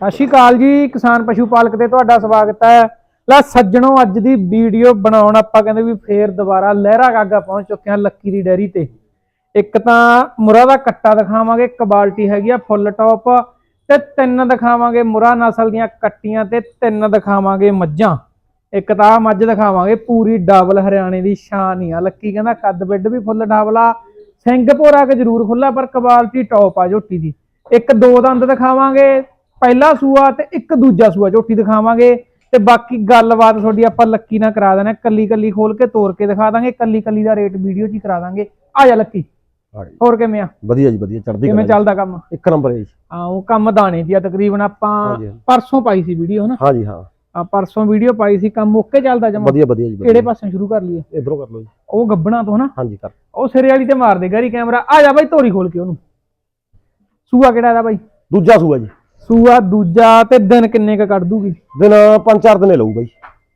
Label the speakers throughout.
Speaker 1: ਸਤਿ ਸ਼੍ਰੀ ਅਕਾਲ ਜੀ, ਕਿਸਾਨ ਪਸ਼ੂ ਪਾਲਕ ਤੇ ਤੁਹਾਡਾ ਸਵਾਗਤ ਹੈ। ਲੈ ਸੱਜਣੋ, ਅੱਜ ਦੀ ਵੀਡੀਓ ਬਣਾਉਣ ਆਪਾਂ ਕਹਿੰਦੇ ਵੀ ਫੇਰ ਦੁਬਾਰਾ ਲਹਿਰਾ ਗਾਗਾ ਪਹੁੰਚ ਚੁੱਕੇ ਹਾਂ ਲੱਕੀ ਦੀ ਡੈਰੀ ਤੇ। ਇੱਕ ਤਾਂ ਮੁਰਾ ਦਾ ਕੱਟਾ ਦਿਖਾਵਾਂਗੇ ਕਬਾਲਟੀ ਹੈਗੀ ਆ ਫੁੱਲ ਟੌਪ ਤੇ ਤਿੰਨ ਦਿਖਾਵਾਂਗੇ ਮੁਰਾ ਨਸਲ ਦੀਆਂ ਕੱਟੀਆਂ ਤੇ ਤਿੰਨ ਦਿਖਾਵਾਂਗੇ ਮੱਝਾਂ। ਇੱਕ ਤਾਂ ਆਹ ਮੱਝ ਦਿਖਾਵਾਂਗੇ, ਪੂਰੀ ਡਬਲ ਹਰਿਆਣੇ ਦੀ ਸ਼ਾਨ ਹੀ ਆ। ਲੱਕੀ ਕਹਿੰਦਾ ਕੱਦ ਬਿੱਡ ਵੀ ਫੁੱਲ ਡਬਲਾ, ਸਿੰਘ ਭੋਰਾ ਕੇ ਜ਼ਰੂਰ ਖੁੱਲਾ ਪਰ ਕਬਾਲਟੀ ਟੌਪ ਆ ਝੋਟੀ ਦੀ। ਇੱਕ ਦੋ ਦੰਦ ਦਿਖਾਵਾਂਗੇ ਪਹਿਲਾ ਸੂਆ ਤੇ ਇੱਕ ਦੂਜਾ ਸੂਆ ਝੋਟੀ ਦਿਖਾਵਾਂਗੇ। ਤੇ ਬਾਕੀ ਗੱਲਬਾਤ ਤੁਹਾਡੀ ਆਪਾਂ ਲੱਕੀ ਨਾਲ ਕਰਾ ਦੇਣਾ ਕੱਲੀ ਕੱਲੀ ਖੋਲ ਕੇ ਤੋੜ ਕੇ ਦਿਖਾ ਦਾਂਗੇ। ਕੱਲੀ ਕੱਲੀ ਦਾ ਰੇਟ ਵੀਡੀਓ 'ਚ ਹੀ ਕਰਾ ਦਾਂਗੇ। ਆ ਜਾ ਲੱਕੀ। ਹੋਰ ਕਿਵੇਂ ਆ?
Speaker 2: ਵਧੀਆ ਜੀ ਵਧੀਆ। ਚੜ੍ਹਦੀ
Speaker 1: ਕਿਵੇਂ ਚੱਲਦਾ ਕੰਮ।
Speaker 2: ਇੱਕ ਨੰਬਰ ਹੈ ਜੀ।
Speaker 1: ਆ ਉਹ ਕੰਮ ਦਾਣੇ ਦੀ ਆ ਤਕਰੀਬਨ। ਆਪਾਂ। ਪਰਸੋਂ ਪਾਈ ਸੀ ਵੀਡੀਓ ਹਨਾ?
Speaker 2: ਹਾਂਜੀ ਹਾਂ।
Speaker 1: ਆ ਪਰਸੋਂ ਵੀਡੀਓ ਪਾਈ ਸੀ। ਕੰਮ ਓਕੇ ਚੱਲਦਾ ਜਮਾ?
Speaker 2: ਵਧੀਆ ਵਧੀਆ ਜੀ
Speaker 1: ਕਿਹੜੇ ਪਾਸੋਂ ਸ਼ੁਰੂ ਕਰ ਲਈਏ?
Speaker 2: ਇਧਰੋਂ ਕਰ ਲਓ ਜੀ।
Speaker 1: ਉਹ ਗੱਬਣਾ ਤੋਂ ਹਨਾ?
Speaker 2: ਹਾਂਜੀ ਕਰ।
Speaker 1: ਉਹ ਸਿਰੇ ਵਾਲੀ ਤੇ ਮਾਰ ਦੇ ਗਰੀ ਕੈਮਰਾ। ਆ ਜਾ ਬਾਈ ਧੋਰੀ ਖੋਲ ਕੇ ਉਹਨੂੰ। ਸੂਆ ਕਿਹੜਾ ਇਹਦਾ ਬਾਈ?
Speaker 2: ਦੂਜਾ ਸੂਆ ਜੀ।
Speaker 1: ਸੂਆ ਦੂਜਾ ਤੇ ਦਿਨ ਕਿੰਨੇ ਕ ਕੱਢ ਦੂਗੀ?
Speaker 2: ਦਿਨ ਪੰਜ ਚਾਰ ਦਿਨੇ ਲਊ ਬਾਈ।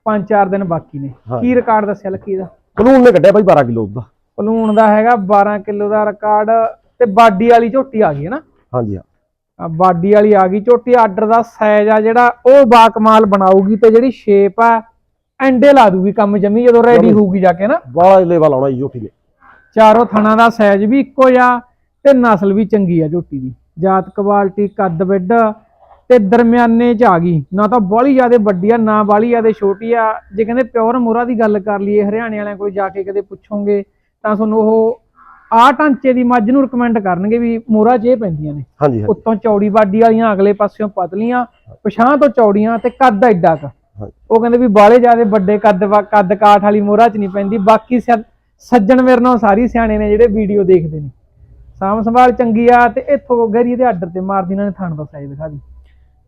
Speaker 1: ਪੰਜ ਚਾਰ ਦਿਨ ਬਾਕੀ ਨੇ।
Speaker 2: ਹਾਂ।
Speaker 1: ਕੀ ਰਿਕਾਰਡ ਦੱਸਿਆ ਲੱਕੀ ਦਾ?
Speaker 2: ਕਾਨੂੰਨ ਨੇ ਕੱਢਿਆ ਬਾਈ 12 ਕਿਲੋ ਦਾ
Speaker 1: ਪਲੂਣ ਦਾ ਹੈਗਾ 12 ਕਿਲੋ ਦਾ ਰਿਕਾਰਡ ਤੇ ਬਾਡੀ ਵਾਲੀ ਝੋਟੀ ਆ ਗਈ ਹੈ ਨਾ?
Speaker 2: ਹਾਂਜੀ ਹਾਂ।
Speaker 1: ਆ ਬਾਡੀ ਵਾਲੀ ਆ ਗਈ ਝੋਟੀ ਆਰਡਰ ਦਾ ਸਾਈਜ਼ ਆ ਜਿਹੜਾ ਉਹ ਬਾਕਮਾਲ ਬਣਾਊਗੀ ਤੇ ਜਿਹੜੀ ਸ਼ੇਪ ਆ ਐਂਡੇ ਲਾ ਦੂਗੀ ਕੰਮ ਜਮੀ ਜਦੋਂ ਰੈਡੀ। ਹੋਊਗੀ ਜਾ ਕੇ ਨਾ।
Speaker 2: ਬਾਲਾ ਲੈਵਲ ਆਉਣਾ ਜੀ ਝੋਟੀ ਨੇ।
Speaker 1: ਚਾਰੋਂ ਥਣਾ ਦਾ ਸਾਈਜ਼ ਵੀ ਇੱਕੋ ਆ ਤੇ ਨਸਲ ਵੀ ਚੰਗੀ ਆ ਝੋਟੀ ਦੀ। ਜਾਤ ਕੁਆਲਿਟੀ ਕੱਦ ਵਿੱਡ ਤੇ ਦਰਮਿਆਨੇ ਚ ਆ ਗਈ। ਨਾ ਤਾਂ ਬਾਹਲੀ ਜ਼ਿਆਦਾ ਵੱਡੀ ਆ ਨਾ ਬਾਹਲੀ ਜ਼ਿਆਦਾ ਛੋਟੀ ਆ। ਜੇ ਕਹਿੰਦੇ ਪਿਓਰ ਮੋਰਾ ਦੀ ਗੱਲ ਕਰ ਲਈਏ ਹਰਿਆਣੇ ਵਾਲਿਆਂ ਕੋਲ ਜਾ ਕੇ ਕਦੇ ਪੁੱਛੋਗੇ ਤਾਂ ਤੁਹਾਨੂੰ ਉਹ ਆਹ ਢਾਂਚੇ ਦੀ ਮੱਝ ਨੂੰ ਰეკਮੈਂਡ ਕਰਨਗੇ ਵੀ ਮੋਰਾ ਇਹ ਪੈਂਦੀਆਂ ਨੇ। ਉੱਤੋਂ ਚੌੜੀ ਬਾਡੀ ਵਾਲੀਆਂ ਅਗਲੇ ਪਾਸਿਓਂ ਪਤਲੀਆਂ ਪਛਾਂ ਤੋਂ ਚੌੜੀਆਂ ਤੇ ਕੱਦ ਐਡਾ ਕ। ਉਹ ਕਹਿੰਦੇ ਵੀ ਬਾਲੇ ਜਿਆਦੇ ਵੱਡੇ ਕੱਦ ਕੱਦ ਕਾਠ ਵਾਲੀ ਮੋਹਰਾ 'ਚ ਨਹੀਂ ਪੈਂਦੀ। ਬਾਕੀ ਸੱਜਣ ਮੇਰੇ ਨਾਲ ਸਾਰੀ ਸਿਆਣੇ ਨੇ ਜਿਹੜੇ ਵੀਡੀਓ ਦੇਖਦੇ ਨੇ। ਸਾਂਭ ਸੰਭਾਲ ਚੰਗੀ ਆ ਤੇ ਇੱਥੋਂ ਗਰੀ ਦੇ ਆਰਡਰ ਤੇ ਮਾਰਦੀ ਇਹਨਾਂ ਨੇ ਥਣ ਦਾ ਸਾਈਜ਼ ਦਿਖਾ ਦੀ।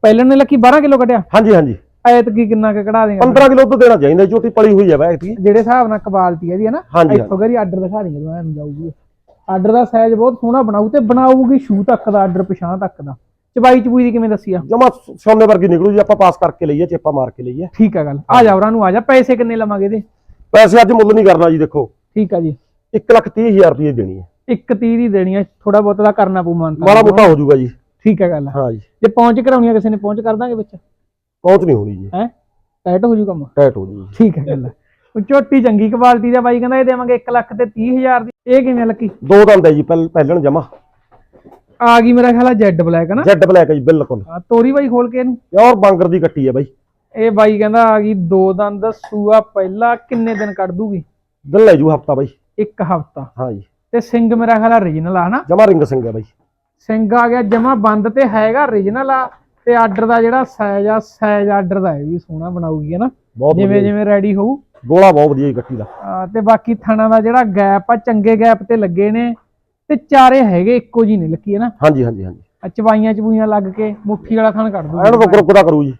Speaker 1: ਪਹਿਲਾਂ ਨੇ ਲੱਕੀ 12 ਕਿਲੋ ਕੱਢਿਆ?
Speaker 2: ਹਾਂਜੀ ਹਾਂਜੀ।
Speaker 1: ਐਤ ਕੀ ਕਿੰਨਾ ਕ ਕਢਾ ਦੇਗਾ
Speaker 2: 15 ਕਿਲੋ ਤੋਂ ਦੇਣਾ ਚਾਹੀਦਾ ਝੋਟੀ ਪਲੀ ਹੋਈ ਹੈ ਬਾਈ ਐਤਕੀ।
Speaker 1: ਜਿਹੜੇ ਹਿਸਾਬ ਨਾਲ ਇਹਦੀ ਹੈ ਨਾ
Speaker 2: ਹਾਂਜੀ,
Speaker 1: ਇੱਥੋਂ ਗਰੀ ਆਰਡਰ ਦਿਖਾ ਦੇ ਜਦੋਂ ਐਨੂੰ ਜਾਊਗੀ। ਆਰਡਰ ਦਾ ਸਾਈਜ਼ ਬਹੁਤ ਸੋਹਣਾ ਬਣਾਊ ਤੇ ਬਣਾਊਗੀ ਸ਼ੂ ਤੱਕ ਦਾ ਆਰਡਰ ਪਛਾਂ ਤੱਕ ਦਾ। ਚਬਾਈ ਚਬੂਈ ਦੀ ਕਿਵੇਂ ਦੱਸੀ ਆ?
Speaker 2: ਜਮਾ ਸੋਨੇ ਵਰਗੀ ਨਿਕਲੂ ਜੀ ਆਪਾਂ ਪਾਸ ਕਰਕੇ ਲਈਏ ਚੇਪਾ ਮਾਰ ਕੇ ਲਈਏ।
Speaker 1: ਠੀਕ ਆ ਗੱਲ। ਆ ਜਾ ਉਹਨਾਂ ਨੂੰ ਆ ਜਾ। ਪੈਸੇ ਕਿੰਨੇ ਲਵਾਂਗੇ ਇਹਦੇ?
Speaker 2: ਪੈਸੇ ਅੱਜ ਮੁੱਲ ਨਹੀਂ ਕਰਨਾ ਜੀ ਦੇਖੋ।
Speaker 1: ਠੀਕ ਆ ਜੀ।
Speaker 2: 1 ਲੱਖ 30 ਹਜ਼ਾਰ ਰੁਪਏ ਦੇਣੀ ਹੈ।
Speaker 1: ਇੱਕ 30 ਦੀ ਦੇਣੀ ਆ ਥੋੜਾ ਬਹੁਤ ਦਾ ਕਰਨਾ ਪਊ ਮਾਨਤਾ
Speaker 2: ਮਾੜਾ ਮੋਟਾ ਹੋ ਜਾਊਗਾ ਜੀ।
Speaker 1: ਠੀਕ ਆ ਗੱਲ
Speaker 2: ਹਾਂ ਜੀ।
Speaker 1: ਜੇ ਪਹੁੰਚ ਕਰਾਉਣੀ ਆ ਕਿਸੇ ਨੇ ਪਹੁੰਚ ਕਰ ਦਾਂਗੇ ਵਿੱਚ?
Speaker 2: ਪਹੁੰਚ ਨਹੀਂ ਹੋਣੀ ਜੀ।
Speaker 1: ਹੈ? ਟਾਈਟ ਹੋ ਜੂ ਕੰਮ?
Speaker 2: ਟਾਈਟ ਹੋ ਜੂ
Speaker 1: ਠੀਕ ਆ ਗੱਲ ਉਹ ਝੋਟੀ ਚੰਗੀ ਕੁਆਲਿਟੀ ਦਾ ਬਾਈ ਕਹਿੰਦਾ ਇਹ ਦੇਵਾਂਗੇ 1 ਲੱਖ ਤੇ 30 ਹਜ਼ਾਰ ਦੀ। ਇਹ ਕਿਵੇਂ ਲੱਕੀ?
Speaker 2: ਦੋ ਦੰਦ ਹੈ ਜੀ ਪਹਿਲ- ਪਹਿਲਣ ਜਮਾ।
Speaker 1: ਆ ਗਈ ਮੇਰਾ ਖਿਆਲ ਆ ਜੈਡ ਬਲੈਕ ਨਾ?
Speaker 2: ਜੈਡ ਬਲੈਕ ਹੈ ਜੀ ਬਿਲਕੁਲ।
Speaker 1: ਆ, ਤੋਰੀ ਬਾਈ ਖੋਲ ਕੇ ਇਹਨੂੰ।
Speaker 2: ਪਿਓਰ ਬਾਂਗਰ ਦੀ ਕੱਟੀ ਹੈ ਬਾਈ।
Speaker 1: ਇਹ ਬਾਈ ਕਹਿੰਦਾ ਆ ਗਈ ਦੋ ਦੰਦ ਸੂਆ ਪਹਿਲਾ ਕਿੰਨੇ ਦਿਨ ਕੱਢ ਦੂਗੀ?
Speaker 2: ਦਿਲ ਲੈ ਜੂ ਹਫਤਾ ਬਾਈ।
Speaker 1: ਇੱਕ ਹਫਤਾ।
Speaker 2: ਹਾਂ ਜੀ।
Speaker 1: ਤੇ ਸਿੰਘ ਮੇਰਾ ਖਿਆਲ ਆ origignal ਆ ਹਨਾ?
Speaker 2: ਜਮਾ ਰਿੰਗ ਸਿੰਘ ਹੈ ਬਾਈ।
Speaker 1: ਸਿੰਘ ਆ ਗਿਆ ਜਮਾ ਬੰਦ ਤੇ ਹੈਗਾ origignal ਆ ਤੇ ਆਰਡਰ ਦਾ ਜਿਹੜਾ ਸਾਈਜ਼ ਆ ਸਾਈਜ਼ ਆਰਡਰ ਦਾ ਇਹ ਵੀ ਸੋਹਣਾ ਬਣਾਉਗੀ ਹੈ ਨਾ
Speaker 2: ਬਹੁਤ
Speaker 1: ਜਿਵੇਂ। ਜਿਵੇਂ ਰੈਡੀ ਹੋਊ।
Speaker 2: ਗੋਲਾ ਬਹੁਤ ਵਧੀਆ ਜੀ ਕੱਟੀ ਦਾ।
Speaker 1: ਆ, ਤੇ ਬਾਕੀ ਥਣਾ ਦਾ ਜਿਹੜਾ ਗੈਪ ਆ ਚੰਗੇ ਗੈਪ ਤੇ ਲੱਗੇ ਨੇ ਤੇ ਚਾਰੇ ਹੈਗੇ ਇੱਕੋ ਜੀ ਨੇ ਲੱਕੀ ਹੈ ਨਾ
Speaker 2: ਹਾਂਜੀ ਹਾਂਜੀ ਹਾਂਜੀ।
Speaker 1: ਆ ਚਵਾਈਆਂ ਚਬੂਈਆਂ ਲੱਗ ਕੇ ਮੁੱਠੀ ਵਾਲਾ ਥਣ ਕੱਢ
Speaker 2: ਐਨ
Speaker 1: ਦੂਗਾ
Speaker 2: ਰੁਕ ਰੁਕ ਦਾ ਕਰੂ ਜੀ।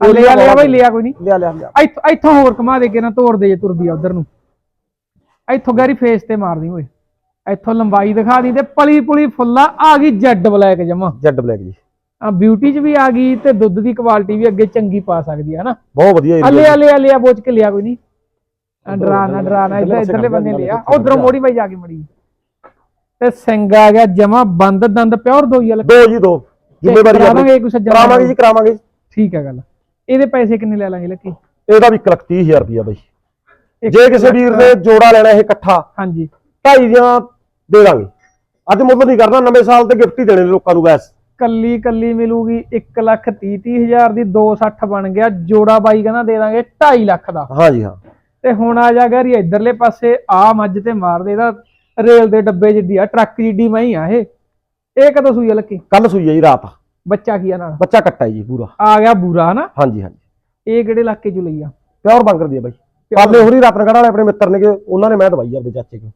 Speaker 1: ਲਿਆ ਲਿਆ ਬਾਈ ਲਿਆ ਕੋਈ ਨਹੀਂ।
Speaker 2: ਲਿਆ ਲਿਆ
Speaker 1: ਇੱਥੋਂ ਇੱਥੋਂ ਹੋਰ ਘੁਮਾ ਦੇ ਕੇ ਨਾ ਤੋੜ ਦੇ ਜੇ ਤੁਰਦੀ ਆ ਉਧਰ ਨੂੰ। ਇੱਥੋਂ ਗੈਰੀ ਫੇਸ ਤੇ ਮਾਰਦੀ ਓਏ। ਇੱਥੋਂ ਲੰਬਾਈ ਦਿਖਾ ਦੀ ਤੇ ਪਲੀ ਪੁਲੀ ਫੁੱਲਾ ਆ ਗਈ ਜੈਡ ਬਲੈਕ ਜਮਾ।
Speaker 2: Z black ji.
Speaker 1: ਆ ਬਿਊਟੀ ਚ ਵੀ ਆ ਗਈ ਤੇ ਦੁੱਧ ਦੀ ਕੁਆਲਿਟੀ ਵੀ ਅੱਗੇ ਚੰਗੀ ਪਾ ਸਕਦੀ ਹੈ ਹਨਾ?
Speaker 2: ਬਹੁਤ ਵਧੀਆ
Speaker 1: ਅਲੇ
Speaker 2: ਜੀ।
Speaker 1: ਅਲੇ ਅਲੇ ਬੋਚ ਕੇ ਲਿਆ ਕੋਈ ਨਹੀਂ। ਆ ਡਰਾਨਾ ਡਰਾਨਾ ਇੱਧਰ ਇੱਧਰਲੇ ਬੰਦੇ ਲਿਆ। ਉਧਰੋਂ ਮੋੜੀ ਬਾਈ ਜਾ ਕੇ ਮੜੀ। ਤੇ ਸਿੰਘ ਆ ਗਿਆ ਜਮਾ ਬੰਦ ਦੰਦ ਪਿਓਰ ਦੋਈ ਵਾਲਾ
Speaker 2: ਦੋ ਜੀ ਦੋ। ਜ਼ਿੰਮੇਵਾਰੀ।
Speaker 1: ਕਰਾਵਾਂਗੇ ਸੱਜਣ
Speaker 2: ਕਰਾਵਾਂਗੇ ਜੀ ਕਰਾਵਾਂਗੇ।
Speaker 1: ਠੀਕ ਹੈ ਗੱਲ। ਇਹਦੇ ਪੈਸੇ ਕਿੰਨੇ ਲੈ ਲਾਂਗੇ ਲੱਕੀ?
Speaker 2: ਇਹਦਾ ਵੀ 1 ਲੱਖ 30 ਹਜ਼ਾਰ ਰੁਪਇਆ ਬਾਈ। ਜੇ ਕਿਸੇ ਵੀਰ ਨੇ ਜੋੜਾ ਲੈਣਾ ਇਹ ਇਕੱਠਾ
Speaker 1: ਹਾਂਜੀ।
Speaker 2: ਢਾਈ ਦੀਆਂ ਦੇ ਦਾਂਗੇ। ਅੱਜ ਮੁੱਲ ਨਹੀਂ ਕਰਨਾ ਨਵੇਂ ਸਾਲ ਤੇ ਗਿਫਟ ਹੀ ਦੇਣੇ ਨੇ ਲੋਕਾਂ ਨੂੰ ਬੈਸ।
Speaker 1: ਕੱਲੀ ਕੱਲੀ ਮਿਲੂਗੀ 1 ਲੱਖ 30 ਤੀਹ ਹਜ਼ਾਰ ਦੀ 260 ਬਣ ਗਿਆ ਜੋੜਾ ਬਾਈ ਕਹਿੰਦਾ ਦੇ ਦਾਂਗੇ 2.5 ਲੱਖ ਦਾ।
Speaker 2: ਹਾਂ ਜੀ ਹਾਂ।
Speaker 1: ਤੇ ਹੁਣ ਆ ਜਾ ਗਰੀ ਇਧਰਲੇ ਪਾਸੇ ਆ ਮੱਝ ਤੇ ਮਾਰ ਦੇ ਇਹਦਾ ਰੇਲ ਦੇ ਡੱਬੇ ਜਿੱਡੀ ਆ ਟਰੱਕ ਜਿੱਡੀ ਮੈਂ ਹੀ ਆ ਇਹ। ਇਹ ਕਦੋਂ ਸੂਈ ਆ ਲੱਕੀ?
Speaker 2: ਕੱਲ ਸੂਈ ਹੈ ਜੀ ਰਾਤ।
Speaker 1: ਬੱਚਾ ਕੀ ਆ ਨਾਲ?
Speaker 2: ਬੱਚਾ ਕੱਟਾ ਜੀ ਪੂਰਾ।
Speaker 1: ਆ ਗਿਆ ਬੂਰਾ ਹਨਾ?
Speaker 2: ਹਾਂਜੀ ਹਾਂਜੀ।
Speaker 1: ਇਹ ਕਿਹੜੇ ਇਲਾਕੇ ਚ ਲਈ ਆ?
Speaker 2: ਪਿਓਰ ਬਾਂਗਰ ਦੀ ਹੈ ਬਾਈ। ਪਾਲੇ ਹੋਰੀ ਰਤਨਗੜ ਵਾਲੇ ਆਪਣੇ ਮਿੱਤਰ ਨੇਗੇ ਉਹਨਾਂ ਨੇ ਮੈਂ ਦਵਾਈ ਆਪਦੇ ਚਾਚੇ ਕੋਲ।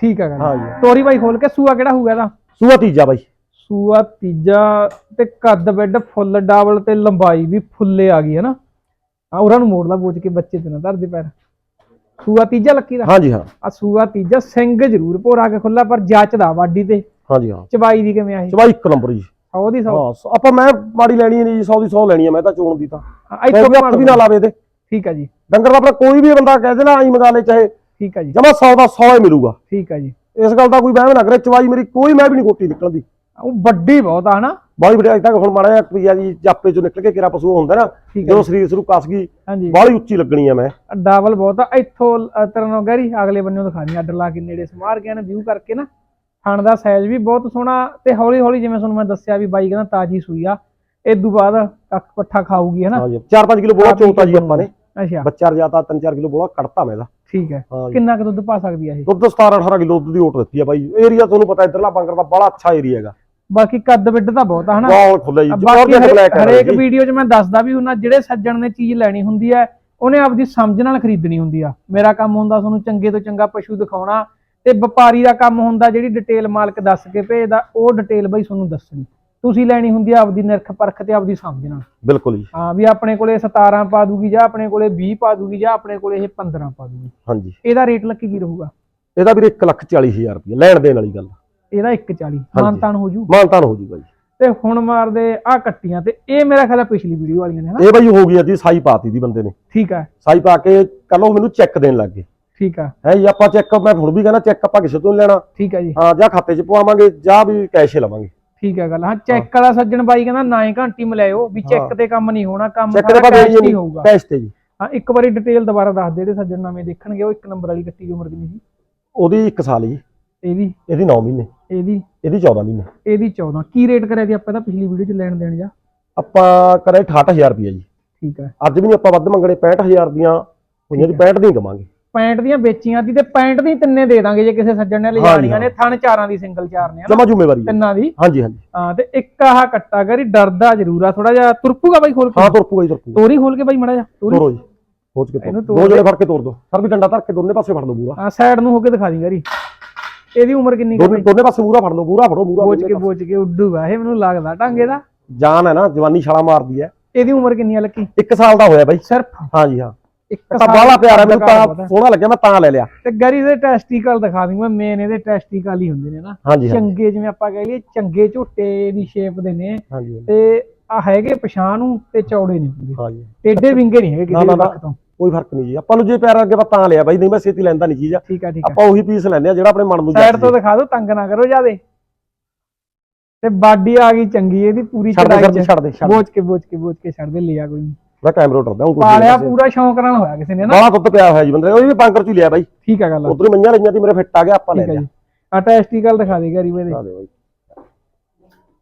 Speaker 1: ਠੀਕ ਆ ਗੱਲ।
Speaker 2: ਹਾਂ ਜੀ।
Speaker 1: ਤੋਰੀ ਬਾਈ ਖੋਲ ਕੇ ਸੂਆ ਕਿਹੜਾ ਹੋਊਗਾ ਇਹਦਾ?
Speaker 2: ਸੂਆ ਤੀਜਾ ਬਾਈ।
Speaker 1: ਸੂਆ ਤੀਜਾ ਤੇ ਕੱਦ ਬੈੱਡ ਫੁੱਲ ਡਬਲ ਤੇ ਲੰਬਾਈ ਵੀ ਫੁੱਲੇ ਆ ਗਈ ਹੈ ਨਾ। ਆ ਉਹਨਾਂ ਨੂੰ ਮੋੜ ਲਾ ਬੋਝ ਕੇ ਬੱਚੇ ਤੇ ਨਾ ਧਰਦੇ ਪੈਰ। ਸੂਆ ਤੀਜਾ ਲੱਕੀ ਦਾ?
Speaker 2: ਹਾਂ ਜੀ ਹਾਂ।
Speaker 1: ਆ ਸੂਆ ਤੀਜਾ ਸਿੰਘ ਜ਼ਰੂਰ ਭੋਰਾ ਕੇ ਖੁੱਲਾ ਪਰ ਜੱਚਦਾ ਵਾਡੀ ਤੇ।
Speaker 2: ਹਾਂ ਜੀ ਹਾਂ।
Speaker 1: ਚਬਾਈ ਦੀ ਕਿਵੇਂ ਆਈ
Speaker 2: ਚਵਾਈ ਇੱਕ ਨੰਬਰ ਜੀ।
Speaker 1: ਸੌ ਦੀ ਸੌ।
Speaker 2: ਹਾਂ ਸ- ਆਪਾਂ ਮੈਂ ਮਾੜੀ ਲੈਣੀ ਨਹੀਂ ਜੀ 100 ਦੀ 100 ਲੈਣੀ ਹੈ ਮੈਂ ਤਾਂ ਚੋਣ ਦੀ ਤਾਂ।
Speaker 1: ਆ, ਇੱਥੋਂ
Speaker 2: ਵੀ ਨਾ ਲਾਵੇ ਤੇ।
Speaker 1: ਠੀਕ ਆ ਜੀ।
Speaker 2: ਡੰਗਰ ਦਾ ਆਪਣਾ ਕੋਈ ਵੀ ਬੰਦਾ ਕਹਿ ਦੇ ਨਾ ਆਈ ਮੰਗਾ ਲੈ ਚਾਹੇ
Speaker 1: ਠੀਕ ਆ ਜੀ।
Speaker 2: ਜਮਾ 100 ਦਾ 100 ਹੀ ਮਿਲੂਗਾ।
Speaker 1: ਠੀਕ ਆ ਜੀ।
Speaker 2: ਇਸ ਗੱਲ ਦਾ ਕੋਈ ਵਹਿਮ ਨਾ ਕਰੇ ਚਵਾਈ ਮੇਰੀ ਕੋਈ ਮੈਂ ਵੀ ਨਹੀਂ ਕੋਟੀ ਨਿਕਲਦੀ
Speaker 1: ਉਹ ਵੱਡੀ ਬਹੁਤ ਆ ਹਨਾ?
Speaker 2: ਬਾਲੀ ਵੱਡੀ ਅੱਜ ਤੱਕ ਹੁਣ ਮਾੜਾ ਜਿਹਾ ਪਈਆ ਜੀ ਜਾਪੇ ਚੋਂ ਨਿਕਲ ਕੇ ਕਿਰਾ ਪਸ਼ੂ ਹੁੰਦਾ ਨਾ ਜਦੋਂ ਸਰੀਰ ਸਰੂ ਕੱਸ ਗਈ ਬਾਲੀ ਉੱਚੀ ਲੱਗਣੀ ਆ ਮੈਂ।
Speaker 1: ਡਬਲ ਬਹੁਤ ਆ। ਇੱਥੋਂ ਤਰਨੋ ਗੈਰੀ ਅਗਲੇ ਬੰਨੋਂ ਦਿਖਾਣੀ ਅੱਡ ਲਾ ਕੇ ਨੇੜੇ ਸਮਾਰ ਗਿਆ ਨਾ ਵਿਊ ਕਰਕੇ ਨਾ। ਥਣ ਦਾ ਸਾਈਜ਼ ਵੀ ਬਹੁਤ ਸੋਹਣਾ ਤੇ ਹੌਲੀ ਹੌਲੀ ਜਿਵੇਂ ਤੁਹਾਨੂੰ ਮੈਂ ਦੱਸਿਆ ਵੀ ਬਾਈ ਕਹਿੰਦਾ ਤਾਜੀ ਸੂਈ ਆ। ਇਦੋਂ ਬਾਅਦ ਕੱਖ ਪੱਠਾ ਖਾਊਗੀ ਹਨਾ?
Speaker 2: ਹਾਂਜੀ 4-5 ਕਿਲੋ ਬੋਲਾ ਚੋਤਾ ਜੀ ਆਪਾਂ ਨੇ।
Speaker 1: ਅੱਛਾ।
Speaker 2: ਬੱਚਾ ਰਜਾਤਾ 3-4 ਕਿਲੋ ਬੋਲਾ ਕੱਢਤਾ ਮੈਂ ਇਹਦਾ।
Speaker 1: ਠੀਕ ਹੈ।
Speaker 2: ਹਾਂ ਜੀ।
Speaker 1: ਕਿੰਨਾ ਕੁ ਦੁੱਧ ਪਾ ਸਕਦੀ ਆ ਇਹ?
Speaker 2: ਦੁੱਧ 17-18 ਕਿਲੋ ਦੁੱਧ ਦੀ ਓਟ ਦਿੱਤੀ ਆ ਬਾਈ। ਏਰੀਆ ਤੁਹਾਨੂੰ ਪਤਾ ਇਧਰਲਾ ਬੰਗਰ ਦਾ ਬੜਾ ਅੱਛਾ ਏਰੀਆ ਹੈਗਾ।
Speaker 1: ਬਾਕੀ ਕੱਦ ਵਿੱਡ ਤਾਂ ਬਹੁਤ ਆ ਹਨਾ?
Speaker 2: ਬਹੁਤ ਖੁੱਲਾ ਜੀ ਜੋਰ
Speaker 1: ਬਾਕੀ
Speaker 2: ਦੇ
Speaker 1: ਹਰੇ-
Speaker 2: ਬਲੈਕ
Speaker 1: ਹਰੇਕ ਵੀਡੀਓ 'ਚ ਮੈਂ ਦੱਸਦਾ ਵੀ ਉਹਨਾਂ ਜਿਹੜੇ ਸੱਜਣ ਨੇ ਚੀਜ਼ ਲੈਣੀ ਹੁੰਦੀ ਹੈ ਉਹਨੇ ਆਪਦੀ ਸਮਝ ਨਾਲ ਖਰੀਦਣੀ ਹੁੰਦੀ ਆ। ਮੇਰਾ ਕੰਮ ਹੁੰਦਾ ਤੁਹਾਨੂੰ ਚੰਗੇ ਤੋਂ ਚੰਗਾ ਪਸ਼ੂ ਦਿਖਾਉਣਾ ਤੇ ਵਪਾਰੀ ਦਾ ਕੰਮ ਹੁੰਦਾ ਜਿਹੜੀ ਡਿਟੇਲ ਮਾਲਕ ਦੱਸ ਕੇ ਭੇਜਦਾ ਉਹ ਡਿਟੇਲ ਬਈ ਤੁਹਾਨੂੰ ਦੱਸਣੀ। ਤੁਸੀਂ ਲੈਣੀ ਹੁੰਦੀ ਆ ਆਪਦੀ ਨਿਰਖ ਪਰਖ ਤੇ ਆਪਦੀ ਸਮਝ ਨਾਲ।
Speaker 2: ਬਿਲਕੁਲ ਜੀ।
Speaker 1: ਹਾਂ ਵੀ ਆਪਣੇ ਕੋਲੇ 17 ਪਾ ਦੂਗੀ ਜਾਂ ਆਪਣੇ ਕੋਲੇ 20 ਪਾ ਦੂਗੀ ਜਾਂ ਆਪਣੇ ਕੋਲੇ ਇਹ 15 ਪਾ ਦੂਗੀ।
Speaker 2: ਹਾਂਜੀ।
Speaker 1: ਇਹਦਾ ਰੇਟ ਲੱਕੀ ਕੀ ਰਹੂਗਾ?
Speaker 2: ਇਹਦਾ ਵੀਰੇ 140000 ਰੁਪਏ ਲੈਣ ਦੇਣ ਵਾਲੀ ਗੱਲ
Speaker 1: ਇਹਦਾ 140 ਮਾਨਤਾਨ ਹੋ ਜੂ?
Speaker 2: ਮਾਨਤਾਨ ਹੋ ਜੂਗਾ ਜੀ।
Speaker 1: ਤੇ ਹੁਣ ਮਾਰਦੇ ਆ ਕੱਟੀਆਂ ਤੇ ਇਹ ਮੇਰਾ ਖਿਆਲ ਪਿਛਲੀ ਵੀਡੀਓ ਵਾਲੀਆਂ ਨੇ ਹਨਾ?
Speaker 2: ਇਹ ਬਾਈ ਹੋ ਗਈ ਅੱਜ ਸਾਈ ਪਾਤੀ ਦੀ ਬੰਦੇ ਨੇ।
Speaker 1: ਠੀਕ ਆ।
Speaker 2: ਸਾਈ ਪਾ ਕੇ ਕੱਲ ਉਹ ਮੈਨੂੰ ਚੈੱਕ ਦੇਣ ਲੱਗ ਗਏ।
Speaker 1: ਠੀਕ ਆ।
Speaker 2: ਹੈ ਜੀ ਆਪਾਂ ਚੈੱਕ ਮੈਂ ਹੁਣ ਵੀ ਕਹਿੰਦਾ ਚੈੱਕ ਆਪਾਂ ਕਿਸੇ ਤੋਂ ਲੈਣਾ।
Speaker 1: ਠੀਕ ਆ ਜੀ।
Speaker 2: ਹਾਂ ਜਾਂ ਖਾਤੇ 'ਚ ਪਵਾਵਾਂਗੇ ਜਾਂ ਵੀ ਕੈਸ਼ ਲਵਾਂਗੇ।
Speaker 1: ਠੀਕ ਹੈ ਗੱਲ। ਹਾਂ ਚੈੱਕ ਵਾਲਾ ਸੱਜਣ ਬਾਈ ਕਹਿੰਦਾ ਨਾ ਹੀ ਘੰਟੀ ਮਿਲਾਇਓ ਵੀ ਚੈੱਕ
Speaker 2: ਹਾਂ।
Speaker 1: ਤੇ ਕੰਮ ਨਹੀਂ ਹੋਣਾ ਕੰਮ
Speaker 2: ਚੈੱਕ ਦੇ ਬਾਅਦ
Speaker 1: ਹੀ
Speaker 2: ਇਹ
Speaker 1: ਹੋਊਗਾ।
Speaker 2: ਕੈਸ਼ ਤੇ ਜੀ।
Speaker 1: ਹਾਂ ਇੱਕ ਵਾਰੀ ਡਿਟੇਲ ਦੁਬਾਰਾ ਦੱਸ ਦੇ ਜਿਹੜੇ ਸੱਜਣ ਨਵੇਂ ਦੇਖਣਗੇ ਉਹ ਇੱਕ ਨੰਬਰ ਵਾਲੀ ਕੱਟੀ ਦੀ ਉਮਰ ਕਿੰਨੀ ਸੀ?
Speaker 2: ਉਹਦੀ 1 ਸਾਲ ਜੀ।
Speaker 1: ਇਹਦੀ?
Speaker 2: ਇਹਦੀ 9 ਮਹੀਨੇ।
Speaker 1: ਇਹਦੀ?
Speaker 2: ਇਹਦੀ 14 ਮਹੀਨੇ।
Speaker 1: ਇਹਦੀ 14 ਕੀ ਰੇਟ ਕਰਿਆ ਸੀ ਆਪਾਂ ਇਹਦਾ ਪਿਛਲੀ ਵੀਡੀਓ 'ਚ ਲੈਣ ਦੇਣ ਜਾ?
Speaker 2: ਆਪਾਂ ਕਰੇ 68000 ਰੁਪਏ ਜੀ।
Speaker 1: ਠੀਕ ਹੈ
Speaker 2: ਅੱਜ ਵੀ ਨਹੀਂ ਆਪਾਂ ਵੱਧ ਮੰਗਣੇ 65000 ਦੀਆਂ ਹੋਈਆਂ ਦੀ 65 ਦੀਆਂ ਕਮਾਂਗੇ
Speaker 1: 65 ਦੀਆਂ ਵੇਚੀਆਂ ਦੀ ਤੇ 65 ਦੀ ਤਿੰਨੇ ਦੇ ਦਾਂਗੇ ਜੇ ਕਿਸੇ ਸੱਜਣ ਨੇ ਲਿਜਾਣੀਆਂ ਨੇ ਥਣ ਚਾਰਾਂ ਦੀ ਸਿੰਗਲ ਚਾਰ ਨੇ।
Speaker 2: ਜਮਾ ਜ਼ਿੰਮੇਵਾਰੀ ਹੈ
Speaker 1: ਤਿੰਨਾਂ ਦੀ।
Speaker 2: ਹਾਂਜੀ ਹਾਂਜੀ।
Speaker 1: ਹਾਂ ਤੇ ਇੱਕ ਆਹ ਕੱਟਾ ਕਰੀ ਡਰਦਾ ਜ਼ਰੂਰ ਆ। ਥੋੜਾ ਜਿਹਾ ਤੁਰਪੂਗਾ ਬਾਈ ਖੋਲ
Speaker 2: ਹਾਂ
Speaker 1: ਕੇ
Speaker 2: ਤੁਰਪੂਗਾ ਜੀ ਤੁਰਪੂਗਾ।
Speaker 1: ਤੋਰੀ ਖੋਲ ਕੇ ਬਾਈ ਮੜਾ ਜਾ ਤੋਰੀ।
Speaker 2: ਤੋਰੋ ਜੀ। ਸੋਚ ਕੇ ਦੋ ਜਣੇ ਫੜ ਕੇ ਤੋੜ ਦੋ। ਸਰ ਵੀ ਡੰਡਾ ਧਰ ਕੇ ਦੋਨੇ ਪਾਸੇ ਫੜ ਲਓ ਪੂਰਾ
Speaker 1: ਹਾਂ ਸਾਈਡ ਨੂੰ ਹੋ ਕੇ ਦਿਖਾ ਦੀ ਗਰੀ ਇਹਦੀ ਉਮਰ ਕਿੰਨੀ
Speaker 2: ਦੋਨੇ ਦੋਨੇ ਪਾਸੇ ਪੂਰਾ ਫੜ ਲਓ ਪੂਰਾ ਫੜੋ ਪੂਰਾ
Speaker 1: ਬੋਚ ਕੇ ਬੋਚ ਕੇ ਉੱਡੂਗਾ। ਇਹ ਮੈਨੂੰ ਲੱਗਦਾ ਢਾਂਗੇ ਦਾ
Speaker 2: ਜਾਨ ਹੈ ਨਾ ਜਵਾਨੀ ਛਾਲਾ ਮਾਰਦੀ ਹੈ।
Speaker 1: ਇਹਦੀ ਉਮਰ ਕਿੰਨੀ ਆ ਲੱਕੀ?
Speaker 2: 1 ਸਾਲ ਦਾ ਹੋਇਆ ਬਾਈ।
Speaker 1: ਸਿਰਫ?
Speaker 2: ਹਾਂਜੀ ਹਾਂ।
Speaker 1: ਇੱਕ
Speaker 2: ਤਾਂ ਬਾਹਲਾ ਪਿਆਰਾ ਮੈਨੂੰ
Speaker 1: ਦਾ
Speaker 2: ਤਾਂ ਸੋਹਣਾ ਲੱਗਿਆ ਮੈਂ ਤਾਂ ਲੈ ਲਿਆ।
Speaker 1: ਤੇ ਗਰੀ ਦੇ ਟੈਸਟੀਕਲ ਦਿਖਾ ਦੂੰਗਾ ਮੇਨ ਇਹਦੇ ਟੈਸਟੀਕਲ ਹੀ ਹੁੰਦੇ ਨੇ ਨਾ। ਚੰਗੇ ਜਿਵੇਂ ਆਪਾਂ ਕਹਿ ਲਈਏ ਚੰਗੇ ਝੋਟੇ ਦੀ ਸ਼ੇਪ ਦੇ ਨੇ। ਤੇ ਆ ਹੈਗੇ ਪਛਾਣ ਨੂੰ ਤੇ ਚੌੜੇ ਨੇ ਪੂਰੇ
Speaker 2: ਹਾਂਜੀ।
Speaker 1: ਟੇਡੇ ਵਿੰਗੇ ਨਹੀਂ ਹੈਗੇ ਕਿਸੇ
Speaker 2: ਨਾ,
Speaker 1: ਵੀ
Speaker 2: ਨਾ।
Speaker 1: ਪੱਖ ਤੋਂ।
Speaker 2: ਕੋਈ ਫ਼ਰਕ ਨਹੀਂ ਜੀ। ਆਪਾਂ ਨੂੰ ਜੇ ਪਿਆਰਾ ਅੱਗੇ ਆਪਾਂ ਤਾਂ ਲਿਆ ਬਾਈ ਨਹੀਂ ਮੈਂ ਛੇਤੀ ਲੈਂਦਾ ਨਹੀਂ ਚੀਜ਼।
Speaker 1: ਠੀਕ ਆ ਠੀਕ ਆ।
Speaker 2: ਆਪਾਂ ਉਹੀ ਪੀਸ ਲੈਂਦੇ ਆ ਜਿਹੜਾ ਆਪਣੇ ਮਨ ਨੂੰ
Speaker 1: ਸਾਈਡ। ਤੋਂ ਦਿਖਾ ਦਿਓ ਤੰਗ ਨਾ ਕਰੋ ਜਿਆਦੇ। ਤੇ ਬਾਡੀ ਆ ਗਈ ਚੰਗੀ ਇਹਦੀ ਪੂਰੀ
Speaker 2: ਦੇ
Speaker 1: ਚੜਾਈ
Speaker 2: ਛੱਡ ਦੇ ਛੱਡ ਦੇ। ਦੇ
Speaker 1: ਬੋਚ ਕੇ ਬੋਚ ਕੇ ਬੋਚ ਕੇ ਛੱਡ ਦੇ ਲਿਆ ਕੋਈ ਨਹੀਂ
Speaker 2: ਮੈਂ ਕੈਮਰਾ ਡਰਦਾ ਹਾਂ
Speaker 1: ਪਾਲਿਆ ਪੂਰਾ ਸ਼ੌਂਕ ਨਾਲ ਹੋਇਆ ਕਿਸੇ ਨੇ ਨਾ।
Speaker 2: ਬਾਲਾ ਦੁੱਧ ਪਿਆ ਹੋਇਆ ਜੀ ਬੰਦੇ ਨੇ ਉਹ ਵੀ ਬੰਕਰ ਚ ਹੀ ਲਿਆ ਬਾਈ।
Speaker 1: ਠੀਕ ਆ ਗੱਲ
Speaker 2: ਉਧਰ ਮਈਆਂ ਲਈਆਂ ਤੇ ਮੇਰੇ ਫਿੱਟ ਆ ਗਿਆ ਆਪਾਂ ਲੈ
Speaker 1: ਠੀਕ ਆ
Speaker 2: ਲਿਆ।
Speaker 1: ਜੀ। ਆ ਟੈਸਟੀਕਲ ਦਿਖਾ ਦੇ ਗਰੀ ਵੇ
Speaker 2: ਦਿਖਾ ਦੇ ਬਾਈ।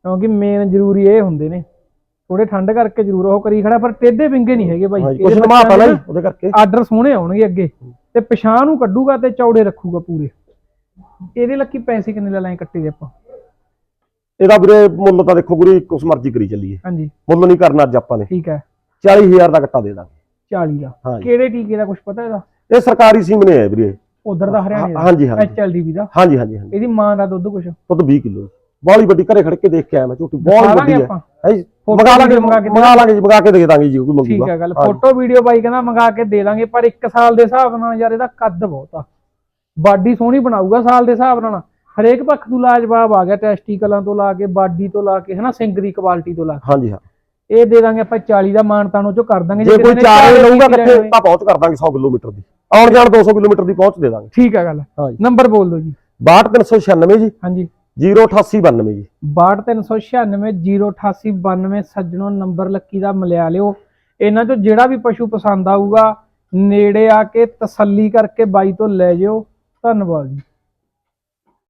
Speaker 1: ਕਿਉਂਕਿ ਮੇਨ ਜ਼ਰੂਰੀ ਇਹ ਹੁੰਦੇ ਨੇ। ਥੋੜੇ ਠੰਡ ਕਰਕੇ ਜ਼ਰੂਰ ਉਹ ਕਰੀ ਖੜਾ ਪਰ ਟੇਢੇ ਵਿੰਗੇ ਨਹੀਂ ਹੈਗੇ ਬਾਈ।
Speaker 2: ਹਾਂਜੀ ਕੁਛ
Speaker 1: ਇਹਦੇ
Speaker 2: ਨਮਾਤਾ ਨਾ
Speaker 1: ਬੱਚਿਆਂ
Speaker 2: ਜੀ ਉਹਦੇ ਕਰਕੇ।
Speaker 1: ਦੇ ਆਰਡਰ ਸੋਹਣੇ ਆਉਣਗੇ ਅੱਗੇ। ਤੇ ਪਛਾਣ ਨੂੰ ਕੱਢੂਗਾ ਤੇ ਚੌੜੇ ਰੱਖੂਗਾ ਪੂਰੇ। ਇਹਦੇ ਲੱਕੀ ਪੈਸੇ ਕਿੰਨੇ ਲੈ ਲਾਏ ਕੱਟੇ ਦੇ ਆਪਾਂ?
Speaker 2: ਇਹਦਾ ਵੀਰੇ ਮੁੱਲ ਤਾਂ ਦੇਖੋ ਗੁਰੂ ਕੁਛ ਮਰਜ਼ੀ ਕਰੀ ਚੱਲੀਏ।
Speaker 1: ਹਾਂਜੀ।
Speaker 2: ਮੁੱਲ ਨਹੀਂ ਕਰਨਾ ਅੱਜ ਆਪਾਂ ਨੇ।
Speaker 1: ਠੀਕ ਹੈ
Speaker 2: 40000 ਦਾ ਕੱਟਾ ਦੇ ਦਾਂਗੇ।
Speaker 1: 40 ਦਾ।
Speaker 2: ਹਾਂਜੀ।
Speaker 1: ਕਿਹੜੇ ਟੀਕੇ ਦਾ ਕੁਝ ਪਤਾ ਇਹਦਾ?
Speaker 2: ਇਹ ਸਰਕਾਰੀ ਸੀਮ ਨੇ ਹੈ ਵੀਰੇ।
Speaker 1: ਉਧਰ ਦਾ ਹਰਿਆਣੇ ਦਾ?
Speaker 2: ਹਾਂਜੀ ਹਾਂਜੀ।
Speaker 1: ਐਚਐਲਡੀਬੀ ਦਾ?
Speaker 2: ਹਾਂਜੀ ਹਾਂਜੀ ਹਾਂਜੀ।
Speaker 1: ਇਹਦੀ ਮਾਂ ਦਾ ਦੁੱਧ ਕੁਝ
Speaker 2: ਦੁੱਧ 20 ਕਿਲੋ ਬਾਲੀ ਵੱਡੀ ਘਰੇ ਖੜ ਕੇ ਦੇਖ ਕੇ ਆਇਆ ਮੈਂ ਝੋਟੀ ਬਹੁਤ ਵੱਡੀ ਹੈ।
Speaker 1: ਆਪਾਂ।
Speaker 2: ਹੈ ਜੀ?
Speaker 1: Photo
Speaker 2: ਮੰਗਾ ਲਾਂਗੇ
Speaker 1: ਮੰਗਾ ਕੇ
Speaker 2: ਮੰਗਾ ਲਾਂਗੇ ਜੀ ਮੰਗਾ ਕੇ ਦੇ ਦਾਂਗੇ ਜੀ ਕੋਈ
Speaker 1: ਠੀਕ
Speaker 2: ਮੰਗੂਗਾ
Speaker 1: ਹੈ ਗੱਲ। ਫੋਟੋ ਵੀਡੀਓ ਬਾਈ ਕਹਿੰਦਾ ਮੰਗਾ ਕੇ ਦੇ ਦਾਂਗੇ ਪਰ 1 ਸਾਲ ਦੇ ਹਿਸਾਬ ਨਾਲ ਯਾਰ ਇਹਦਾ ਕੱਦ ਬਹੁਤ ਆ। ਬਾਡੀ ਸੋਹਣੀ ਬਣਾਊਗਾ ਸਾਲ ਦੇ ਹਿਸਾਬ ਨਾਲ। ਹਰੇਕ ਪੱਖ ਤੋਂ ਲਾਜਵਾਬ ਆ ਗਿਆ ਟੈਸਟੀਕਲਾਂ ਤੋਂ ਲਾ ਕੇ ਬਾਡੀ ਤੋਂ ਲਾ ਕੇ ਹਨਾ ਸਿੰਗ ਦੀ ਕੁਆਲਿਟੀ ਤੋਂ ਲਾ ਕੇ।
Speaker 2: ਹਾਂਜੀ ਹਾਂ।
Speaker 1: ਇਹ ਦੇ ਦਾਂਗੇ ਆਪਾਂ 40 ਦਾ ਮਾਨਤਾਨ ਉਹ ਚੋਂ ਕਰ ਦਾਂਗੇ
Speaker 2: ਜੇ ਕੋਈ
Speaker 1: ਨੇ
Speaker 2: ਚਾਰ
Speaker 1: ਚਾਰ
Speaker 2: ਲਊਗਾ
Speaker 1: ਲੈਣੇ
Speaker 2: ਕਿੱਥੇ। ਤਾਂ ਪਹੁੰਚ ਕਰ ਦਾਂਗੇ 100 ਕਿਲੋਮੀਟਰ ਦੀ। ਆਉਣ ਜਾਣ 200 ਕਿਲੋਮੀਟਰ ਦੀ ਪਹੁੰਚ ਦੇ ਦਾਂਗੇ।
Speaker 1: ਠੀਕ ਹੈ ਗੱਲ ਨੰਬਰ ਬੋਲ ਦਿਓ ਜੀ।
Speaker 2: 62396 ਜੀ।
Speaker 1: ਹਾਂਜੀ।
Speaker 2: 08892 ਜੀ।
Speaker 1: 62396 ਸੱਜਣੋ ਨੰਬਰ ਲੱਕੀ ਦਾ ਮਿਲਿਆ ਲਿਓ। ਇਹਨਾਂ ਚੋਂ ਜਿਹੜਾ ਵੀ ਪਸ਼ੂ ਪਸੰਦ ਆਊਗਾ ਨੇੜੇ ਆ ਕੇ ਤਸੱਲੀ ਕਰਕੇ ਬਾਈ ਤੋਂ ਲੈ ਜਿਓ। ਧੰਨਵਾਦ ਜੀ।